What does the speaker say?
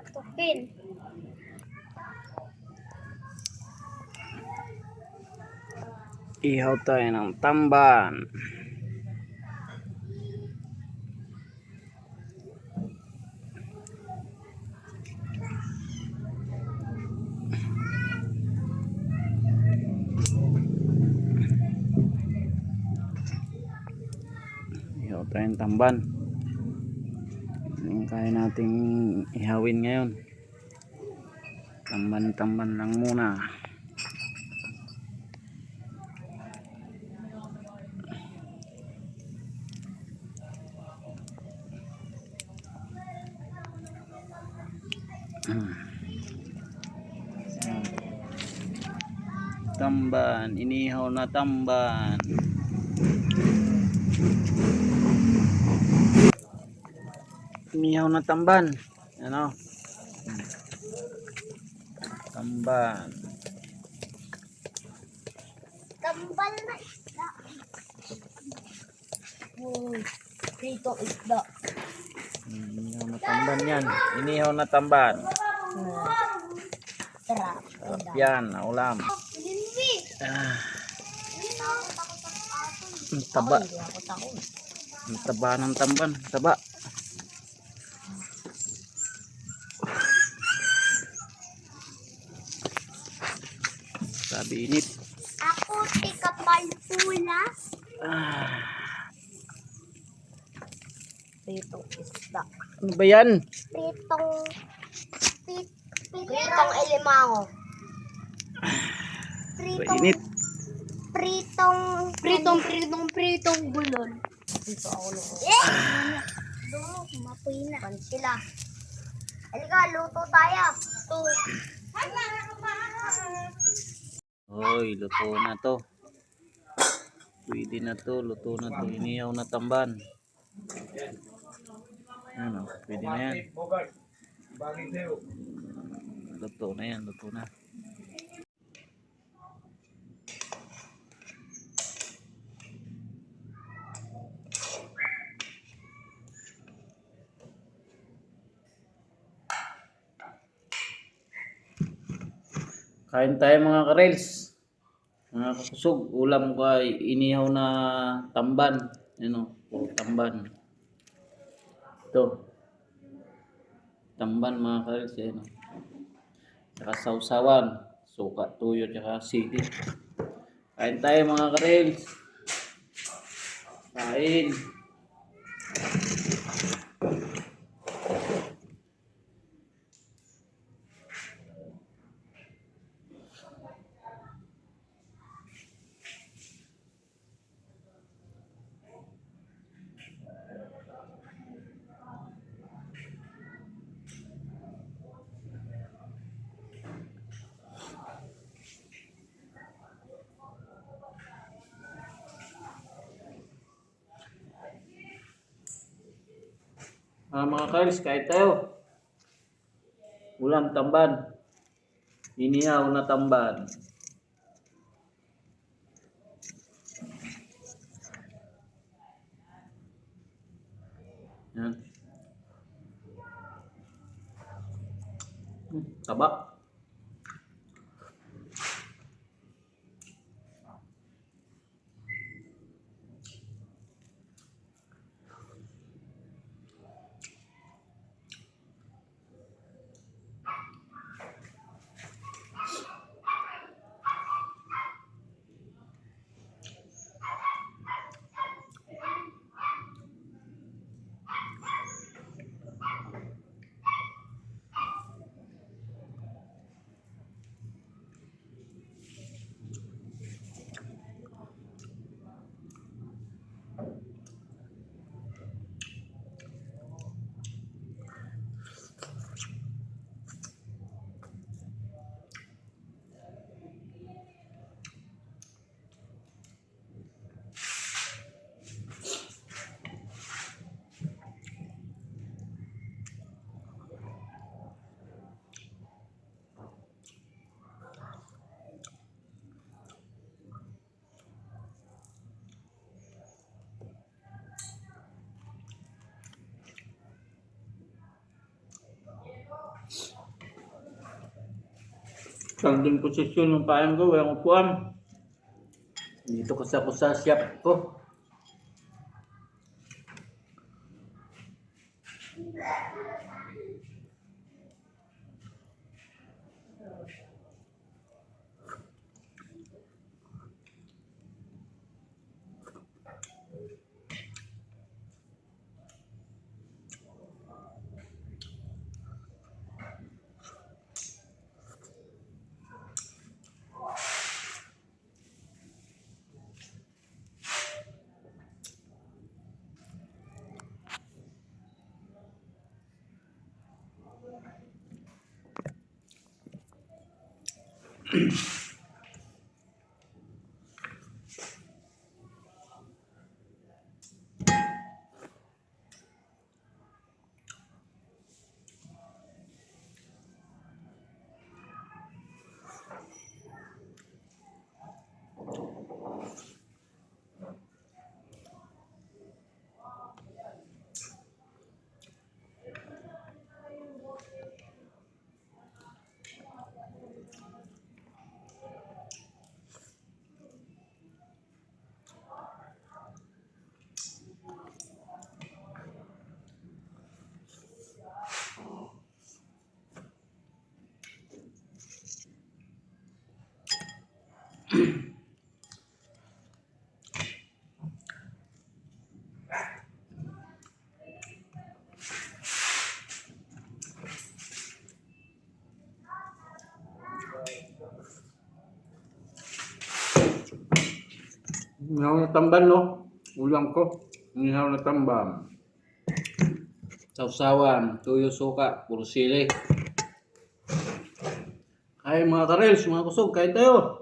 Katupin. Ihaw tayo ng tamban. Ihaw tayo ng tamban. Yung kaya nating ihawin ngayon. Tamban-tamban lang muna. Tamban, inihaw na tamban. Inihaw na tamban. Ano? Tamban. Tambal na isda. Uy, prito isda. Inihaw na tamban yan. Inihaw na tamban. Tara. Sarap yan, na ulam. Ah, ang taba. Ang taba ng tamban. Taba. Sabi init. Ako, tika palpulas. Ah, Prito isda. ano ba yan? Pritong... Prit, pritong elimango. Ba Pritong... init? Pritong... Pritong, pritong, pritong bulon. Dito ako nung... Eh! Dulo, mapoy na. Pan sila. Halika, luto tayo. Hoy, luto na to. Pwede na to, luto na to. Inihaw na tamban. Ano, pwede na yan. Luto na yan, luto na. Kain tayo mga karels. Mga ulam ko ay inihaw na tamban. Ano, tamban. Ito. Tamban mga karels, ano. Saka sausawan, suka, tuyo, tsaka sili. Kain tayo mga karels. Kain. Ah, mga karels, kain tayo. Ulam tamban. Inihaw na tamban. Yan. Hmm, taba. Standing posisyon ng paan ko, walang upuan. Dito ako sa shop ko. Peace. Inihaw na tamban, no? Ulam ko. Inihaw na tamban. Sausawan, tuyo suka, puro sili. Ay mga karels, mga kusog, kain tayo.